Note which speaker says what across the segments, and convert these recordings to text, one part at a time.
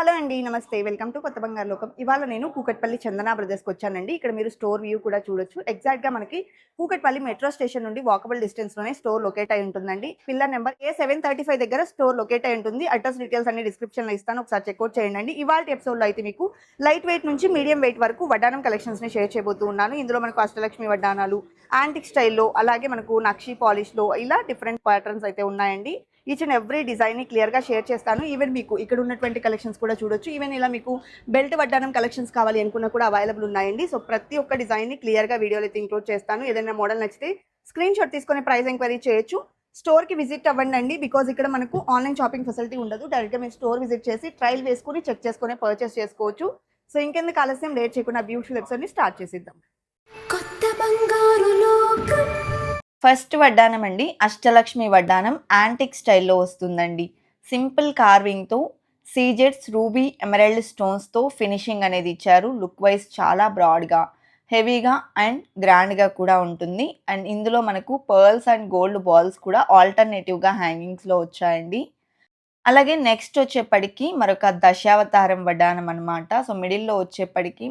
Speaker 1: Hello అండి నమస్తే. Welcome to కొత్త బంగారు లోకం. ఇవాళ నేను కూకట్పల్లి చందనా బ్రదర్స్కి వచ్చానండి. ఇక్కడ మీరు స్టోర్ వ్యూ కూడా చూడొచ్చు. ఎగ్జాక్ట్గా మనకి కూకట్పల్లి మెట్రో స్టేషన్ నుండి వాకబుల్ డిస్టెన్స్లోనే స్టోర్ లొకేట్ అయి ఉంటుందండి. Pillar number A seven thirty five దగ్గర స్టోర్ లొకేట్ అయి ఉంటుంది. అడ్రస్ డీటెయిల్స్ అన్ని డిస్క్రిప్షన్లో ఇస్తాను. ఒకసారి చెక్అవుట్ చేయండి ఇవాళ ఎపిసోడ్లో అయితే మీకు లైట్ వెయిట్ నుంచి మీడియం వెయిట్ వరకు వడ్డానం కలెక్షన్స్ని షేర్ చేయబోతూ ఉన్నాను. ఇందులో మనకు అష్టలక్ష్మి వడ్డానాలు యాంటిక్ స్టైల్లో అలాగే మనకు నక్షి పాలిష్లో ఇలా డిఫరెంట్ ప్యాటర్న్స్ అయితే ఉన్నాయండి. ఈచ్ అండ్ ఎవ్రీ డిజైన్ని క్లియర్గా షేర్ చేస్తాను. ఈవెన్ మీకు ఇక్కడ ఉన్నటువంటి కలెక్షన్స్ కూడా చూడొచ్చు. ఈవెన్ ఇలా మీకు బెల్ట్ వడ్డానం కలెక్షన్స్ కావాలి అనుకున్నా కూడా అవైలబుల్ ఉన్నాయండి. సో ప్రతి ఒక్క డిజైన్ని క్లియర్గా వీడియోలో అయితే ఇంక్లూడ్ చేస్తాను. ఏదైనా మోడల్ నచ్చితే స్క్రీన్ షాట్ తీసుకొని ప్రైస్ ఎంక్వైరీ చేయొచ్చు. స్టోర్కి విజిట్ అవ్వండి అండి బికాజ్ ఇక్కడ మనకు ఆన్లైన్ షాపింగ్ ఫెసిలిటీ ఉండదు. డైరెక్ట్గా మీరు స్టోర్ విజిట్ చేసి ట్రయల్ వేసుకుని చెక్ చేసుకుని పర్చేస్ చేసుకోవచ్చు. సో ఇంకెందుకు ఆలస్యం? లేట్ చేయకుండా బ్యూటిఫుల్ ఎపిసోడ్ని స్టార్ట్ చేసిద్దాం.
Speaker 2: కొత్త బంగారులో
Speaker 3: ఫస్ట్ వడ్డానం అండి అష్టలక్ష్మి వడ్డానం యాంటిక్ స్టైల్లో వస్తుందండి. సింపుల్ కార్వింగ్తో సీజెట్స్ రూబీ ఎమరల్డ్ స్టోన్స్తో ఫినిషింగ్ అనేది ఇచ్చారు. లుక్ వైజ్ చాలా బ్రాడ్గా హెవీగా అండ్ గ్రాండ్గా కూడా ఉంటుంది. అండ్ ఇందులో మనకు పర్ల్స్ అండ్ గోల్డ్ బాల్స్ కూడా ఆల్టర్నేటివ్గా హ్యాంగింగ్స్లో వచ్చాయండి. అలాగే నెక్స్ట్ వచ్చేప్పటికి మరొక దశావతారం వడ్డానం అనమాట సో మిడిల్లో వచ్చేప్పటికి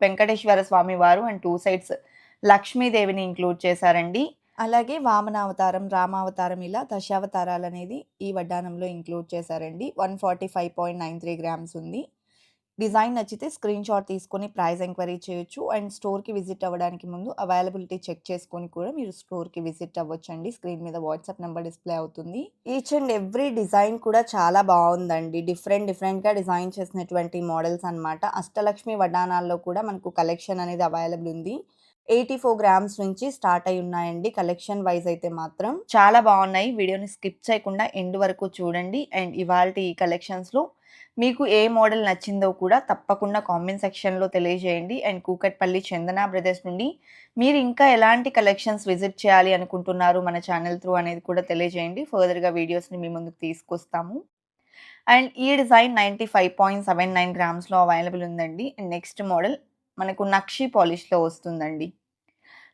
Speaker 3: వెంకటేశ్వర స్వామి వారు అండ్ టూ సైడ్స్ లక్ష్మీదేవిని ఇంక్లూడ్ చేశారండి. అలాగే వామనావతారం రామావతారం ఇలా దశావతారాలు అనేది ఈ వడ్డానంలో ఇంక్లూడ్ చేశారండి. One forty five point nine three grams ఉంది. డిజైన్ నచ్చితే స్క్రీన్ షాట్ తీసుకొని ప్రైస్ ఎంక్వైరీ చేయొచ్చు. అండ్ స్టోర్కి విజిట్ అవ్వడానికి ముందు అవైలబిలిటీ చెక్ చేసుకొని కూడా మీరు స్టోర్కి విజిట్ అవ్వచ్చండి. స్క్రీన్ మీద వాట్సాప్ నెంబర్ డిస్ప్లే అవుతుంది. ఈచ్ అండ్ ఎవ్రీ డిజైన్ కూడా చాలా బాగుందండి. డిఫరెంట్ డిఫరెంట్గా డిజైన్ చేసినటువంటి మోడల్స్ అనమాట అష్టలక్ష్మి వడ్డానాల్లో కూడా మనకు కలెక్షన్ అనేది అవైలబుల్ ఉంది. ఎయిటీ ఫోర్ గ్రామ్స్ నుంచి స్టార్ట్ అయి ఉన్నాయండి. కలెక్షన్ వైజ్ అయితే మాత్రం చాలా బాగున్నాయి. వీడియోని స్కిప్ చేయకుండా ఎండ్ వరకు చూడండి. అండ్ ఇవాళ ఈ కలెక్షన్స్లో మీకు ఏ మోడల్ నచ్చిందో కూడా తప్పకుండా కామెంట్ సెక్షన్లో తెలియజేయండి. అండ్ కూకట్పల్లి చందన బ్రదర్స్ నుండి మీరు ఇంకా ఎలాంటి కలెక్షన్స్ విజిట్ చేయాలి అనుకుంటున్నారు మన ఛానల్ త్రూ అనేది కూడా తెలియజేయండి. ఫర్దర్గా వీడియోస్ని మీ ముందుకు తీసుకొస్తాము. అండ్ ఈ design ninety five point seven nine గ్రామ్స్లో available ఉందండి. అండ్ నెక్స్ట్ మోడల్ మనకు నక్షి పాలిష్లో వస్తుందండి.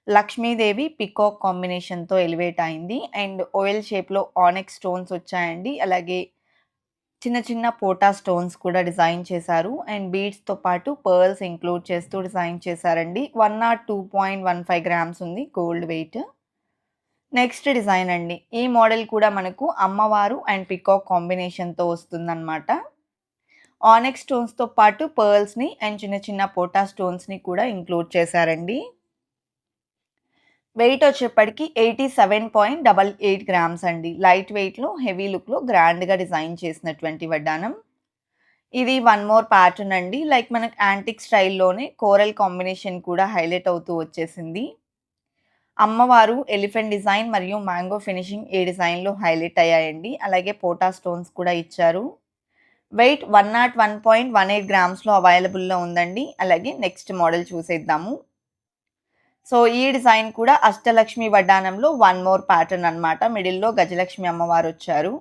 Speaker 3: లక్ష్మీదేవి పికాక్ కాంబినేషన్తో ఎలివేట్ అయింది. అండ్ ఓయల్ షేప్లో ఆనెక్ స్టోన్స్ వచ్చాయండి. అలాగే చిన్న చిన్న పోటా స్టోన్స్ కూడా డిజైన్ చేశారు. అండ్ బీడ్స్తో పాటు పర్ల్స్ ఇంక్లూడ్ చేస్తూ డిజైన్ చేశారండి. One naught two point one five grams ఉంది గోల్డ్ వెయిట్. నెక్స్ట్ డిజైన్ అండి. ఈ మోడల్ కూడా మనకు అమ్మవారు అండ్ పికాక్ కాంబినేషన్తో వస్తుందన్నమాట. ఆనెక్ స్టోన్స్తో పాటు పర్ల్స్ని అండ్ చిన్న చిన్న పోటా స్టోన్స్ని కూడా ఇంక్లూడ్ చేశారండి. వెయిట్ వచ్చేప్పటికి eighty seven point double eight grams అండి. లైట్ వెయిట్లో హెవీ లుక్లో గ్రాండ్గా డిజైన్ చేసినటువంటి వడ్డానం ఇది వన్ మోర్ ప్యాటర్న్ అండి. లైక్ మనకు యాంటిక్ స్టైల్లోనే కోరల్ కాంబినేషన్ కూడా హైలైట్ అవుతూ వచ్చేసింది. అమ్మవారు ఎలిఫెంట్ డిజైన్ మరియు మ్యాంగో ఫినిషింగ్ ఏ డిజైన్లో హైలైట్ అయ్యాయండి. అలాగే పోటా స్టోన్స్ కూడా ఇచ్చారు. Weight one nought one point one eight గ్రామ్స్లో అవైలబుల్లో ఉందండి. అలాగే నెక్స్ట్ మోడల్ చూసేద్దాము. సో ఈ డిజైన్ కూడా అష్టలక్ష్మి వడ్డానంలో వన్ మోర్ ప్యాటర్న్ అనమాట మిడిల్లో గజలక్ష్మి అమ్మవారు వచ్చారు.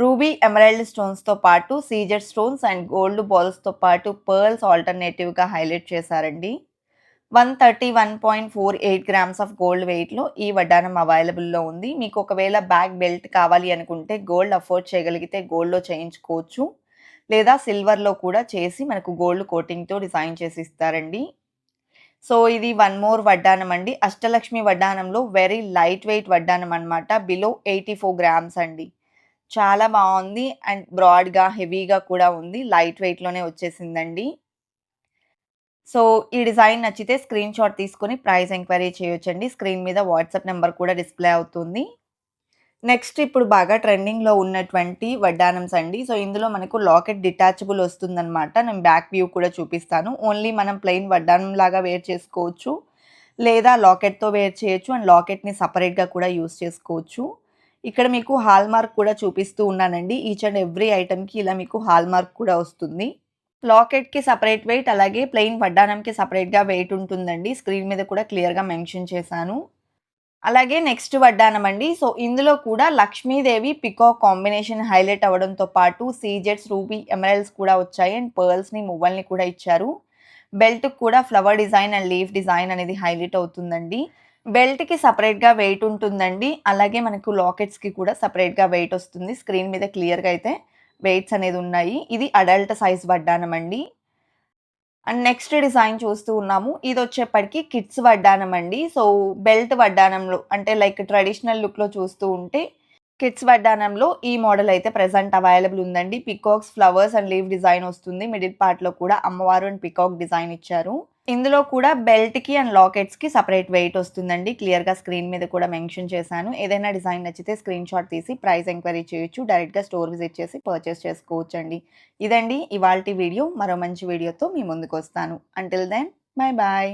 Speaker 3: రూబీ ఎమరాల్డ్ స్టోన్స్తో పాటు సీజర్ స్టోన్స్ అండ్ గోల్డ్ బాల్స్తో పాటు పర్ల్స్ ఆల్టర్నేటివ్గా హైలైట్ చేశారండి. One thirty one point four eight grams of gold వెయిట్లో ఈ వడ్డానం అవైలబుల్లో ఉంది. మీకు ఒకవేళ బ్యాక్ బెల్ట్ కావాలి అనుకుంటే గోల్డ్ అఫోర్డ్ చేయగలిగితే గోల్డ్లో చేయించుకోవచ్చు. లేదా సిల్వర్లో కూడా చేసి మనకు గోల్డ్ కోటింగ్తో డిజైన్ చేసి ఇస్తారండి. సో ఇది వన్ మోర్ వడ్డానం అండి. అష్టలక్ష్మి వడ్డానంలో వెరీ లైట్ వెయిట్ వడ్డానం అనమాట బిలో ఎయిటీ ఫోర్ గ్రామ్స్ అండి. చాలా బాగుంది అండ్ బ్రాడ్గా హెవీగా కూడా ఉంది. లైట్ వెయిట్లోనే వచ్చేసిందండి. సో ఈ డిజైన్ నచ్చితే స్క్రీన్ షాట్ తీసుకొని ప్రైస్ ఎంక్వైరీ చేయొచ్చండి. స్క్రీన్ మీద వాట్సాప్ నెంబర్ కూడా డిస్ప్లే అవుతుంది. నెక్స్ట్ ఇప్పుడు బాగా ట్రెండింగ్లో ఉన్నటువంటి వడ్డానమ్స్ అండి సో ఇందులో మనకు లాకెట్ డిటాచబుల్ వస్తుందన్నమాట. నేను బ్యాక్ వ్యూ కూడా చూపిస్తాను. ఓన్లీ మనం ప్లెయిన్ వడ్డానం లాగా వేర్ చేసుకోవచ్చు. లేదా లాకెట్తో వేర్ చేయొచ్చు. అండ్ లాకెట్ని సపరేట్గా కూడా యూస్ చేసుకోవచ్చు. ఇక్కడ మీకు హాల్ మార్క్ కూడా చూపిస్తూ ఉన్నానండి. ఈచ్ అండ్ ఎవ్రీ ఐటమ్కి ఇలా మీకు హాల్ మార్క్ కూడా వస్తుంది. లాకెట్కి సపరేట్ వెయిట్ అలాగే ప్లెయిన్ వడ్డానంకి సపరేట్గా వెయిట్ ఉంటుందండి. స్క్రీన్ మీద కూడా క్లియర్గా మెన్షన్ చేశాను. అలాగే నెక్స్ట్ వడ్డానం అండి. సో ఇందులో కూడా లక్ష్మీదేవి పికో కాంబినేషన్ హైలైట్ అవ్వడంతో పాటు సీజెట్స్ రూబీ ఎమరల్స్ కూడా వచ్చాయి. అండ్ పర్ల్స్ని మువ్వల్ని కూడా ఇచ్చారు. బెల్ట్ కూడా flower design and leaf design అనేది హైలైట్ అవుతుందండి. బెల్ట్కి సపరేట్గా వెయిట్ ఉంటుందండి. అలాగే మనకు లాకెట్స్కి కూడా సపరేట్గా వెయిట్ వస్తుంది. స్క్రీన్ మీద క్లియర్గా అయితే వెయిట్స్ అనేది ఉన్నాయి. ఇది అడల్ట్ సైజ్ వడ్డానం అండి. అండ్ నెక్స్ట్ డిజైన్ చూస్తూ ఉన్నాము. ఇది వచ్చేప్పటికి కిడ్స్ వడ్డానం అండి. సో బెల్ట్ వడ్డానంలో అంటే లైక్ ట్రెడిషనల్ లుక్లో చూస్తూ ఉంటే కిడ్స్ వడ్డానంలో ఈ మోడల్ అయితే ప్రెసెంట్ అవైలబుల్ ఉందండి. Peacocks flowers and leave design వస్తుంది. మిడిల్ పార్ట్లో కూడా అమ్మవారు అండ్ పికాక్ డిజైన్ ఇచ్చారు. ఇందులో కూడా బెల్ట్కి అండ్ లాకెట్స్కి సపరేట్ వెయిట్ వస్తుందండి. క్లియర్గా స్క్రీన్ మీద కూడా మెన్షన్ చేశాను. ఏదైనా డిజైన్ నచ్చితే స్క్రీన్ షాట్ తీసి ప్రైస్ ఎంక్వైరీ చేయొచ్చు. డైరెక్ట్గా స్టోర్ విజిట్ చేసి పర్చేస్ చేసుకోవచ్చు అండి ఇదండి ఇవాల్టి వీడియో మరో మంచి వీడియోతో మీ ముందుకు వస్తాను. Until then bye bye